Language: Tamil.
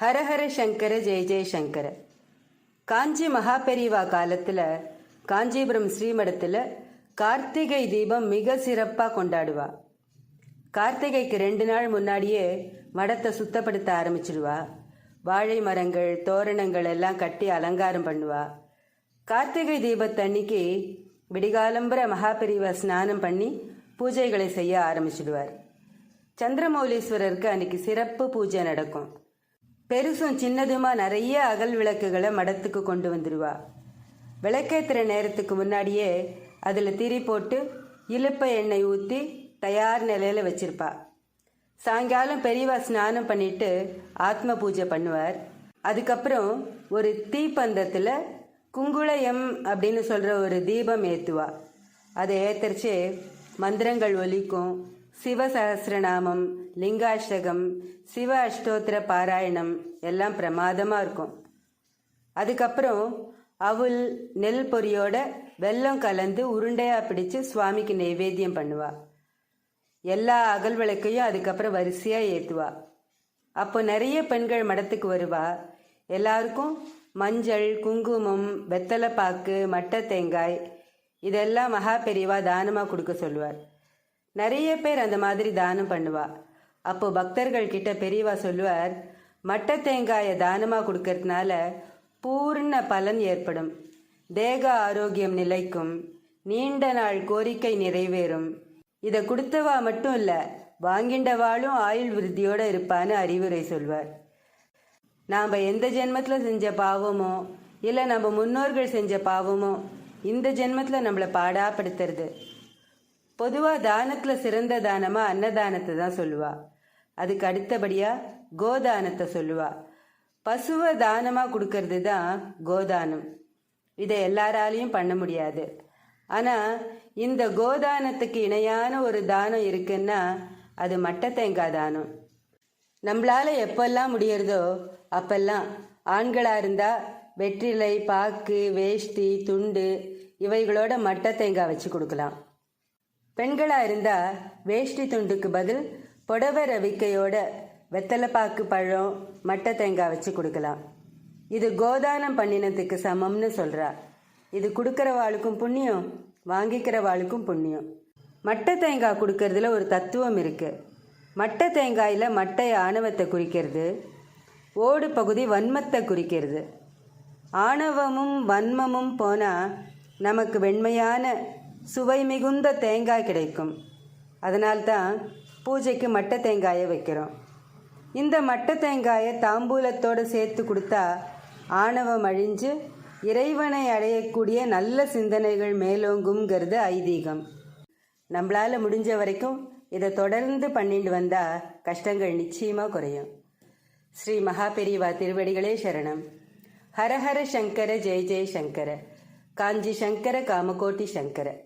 ஹரஹர சங்கர ஜெய ஜெயசங்கர காஞ்சி மகாபெரிவா காலத்தில் காஞ்சிபுரம் ஸ்ரீமடத்தில் கார்த்திகை தீபம் மிக சிறப்பாக கொண்டாடுவா. கார்த்திகைக்கு ரெண்டு நாள் முன்னாடியே மடத்தை சுத்தப்படுத்த ஆரம்பிச்சிடுவா வாழை மரங்கள் தோரணங்கள் எல்லாம் கட்டி அலங்காரம் பண்ணுவா. கார்த்திகை தீபத்தன்னைக்கு விடிகாலம்பர மகாபெரிவா ஸ்நானம் பண்ணி பூஜைகளை செய்ய ஆரம்பிச்சிடுவார். சந்திரமௌலீஸ்வரருக்கு அன்னைக்கு சிறப்பு பூஜை நடக்கும். பெருசும் சின்னதுமா நிறைய அகல் விளக்குகளை மடத்துக்கு கொண்டு வந்துடுவா விளக்கேற்றுற நேரத்துக்கு முன்னாடியே அதில் திரி போட்டு இலுப்ப எண்ணெய் ஊற்றி தயார் நிலையில வச்சிருப்பா. சாயங்காலம் பெரியவா ஸ்நானம் பண்ணிட்டு ஆத்ம பூஜை பண்ணுவார். அதுக்கப்புறம் ஒரு தீப்பந்தத்தில் குங்குளயம் அப்படின்னு சொல்கிற ஒரு தீபம் ஏற்றுவா அதை ஏத்தரிச்சு மந்திரங்கள் ஒலிக்கும் சிவசகசிரநாமம் லிங்காஷ்டகம் சிவ அஷ்டோத்திர பாராயணம் எல்லாம் பிரமாதமாக இருக்கும். அதுக்கப்புறம் அவுல் நெல் பொரியோட வெல்லம் கலந்து உருண்டையாக பிடிச்சு சுவாமிக்கு நைவேத்தியம் பண்ணுவா. எல்லா அகல் விளக்கையும் அதுக்கப்புறம் வரிசையாக ஏற்றுவா அப்போ நிறைய பெண்கள் மடத்துக்கு வருவா. எல்லாருக்கும் மஞ்சள் குங்குமம் வெத்தலைப்பாக்கு மட்டை தேங்காய் இதெல்லாம் மகா பெரியவா தானமாக கொடுக்க சொல்லுவார். நிறைய பேர் அந்த மாதிரி தானம் பண்ணுவா. அப்போ பக்தர்கள் கிட்ட பெரியவா சொல்லுவார் மட்டை தேங்காயை தானமாக கொடுக்கறதுனால பூர்ண பலன் ஏற்படும். தேக ஆரோக்கியம் நிலைக்கும். நீண்ட நாள் கோரிக்கை நிறைவேறும். இதை கொடுத்தவா மட்டும் இல்லை வாங்கிண்டவாளும் ஆயுள் விருத்தியோட இருப்பான்னு அறிவுரை சொல்வார். நாம் எந்த ஜென்மத்தில் செஞ்ச பாவமோ இல்லை நம்ம முன்னோர்கள் செஞ்ச பாவமோ இந்த ஜென்மத்தில் நம்மளை பாடாப்படுத்துறது. பொதுவாக தானத்தில் சிறந்த தானமாக அன்னதானத்தை தான் சொல்லுவா. அதுக்கு அடுத்தபடியாக கோதானத்தை சொல்லுவா. பசுவை தானமாக கொடுக்கறது தான் கோதானம். இதை எல்லாராலையும் பண்ண முடியாது. ஆனால் இந்த கோதானத்துக்கு இணையான ஒரு தானம் இருக்குன்னா அது மட்டை தேங்காய் தானம். நம்மளால எப்பெல்லாம் முடியறதோ அப்பெல்லாம் ஆண்களாக இருந்தால் வெற்றிலை பாக்கு வேஷ்டி துண்டு இவைகளோட மட்டை தேங்காய் வச்சு கொடுக்கலாம். பெண்களாக இருந்தால் வேஷ்டி துண்டுக்கு பதில் புடவை ரவிக்கையோட வெத்தலைப்பாக்கு பழம் மட்டை தேங்காய் வச்சு கொடுக்கலாம். இது கோதானம் பண்ணினதுக்கு சமம்னு சொல்கிறா இது கொடுக்குறவாளுக்கும் புண்ணியம் வாங்கிக்கிற வாளுக்கும் புண்ணியம். மட்டை தேங்காய் கொடுக்கறதுல ஒரு தத்துவம் இருக்குது மட்டை தேங்காயில் மட்டை ஆணவத்தை குறிக்கிறது. ஓடு பகுதி வன்மத்தை குறிக்கிறது. ஆணவமும் வன்மமும் போனால் நமக்கு வெண்மையான சுவை மிகுந்த தேங்காய் கிடைக்கும். அதனால்தான் பூஜைக்கு மட்டை தேங்காயை வைக்கிறோம். இந்த மட்டை தேங்காயை தாம்பூலத்தோடு சேர்த்து கொடுத்தா ஆணவம் அழிஞ்சு இறைவனை அடையக்கூடிய நல்ல சிந்தனைகள் மேலோங்குங்கிறது ஐதீகம். நம்மளால் முடிஞ்ச வரைக்கும் இதை தொடர்ந்து பண்ணிட்டு வந்தால் கஷ்டங்கள் நிச்சயமாக குறையும். ஸ்ரீ மகாபெரிவா திருவடிகளே சரணம். ஹரஹர சங்கர ஜெய ஜெய சங்கர. காஞ்சி சங்கர காமகோட்டி சங்கர.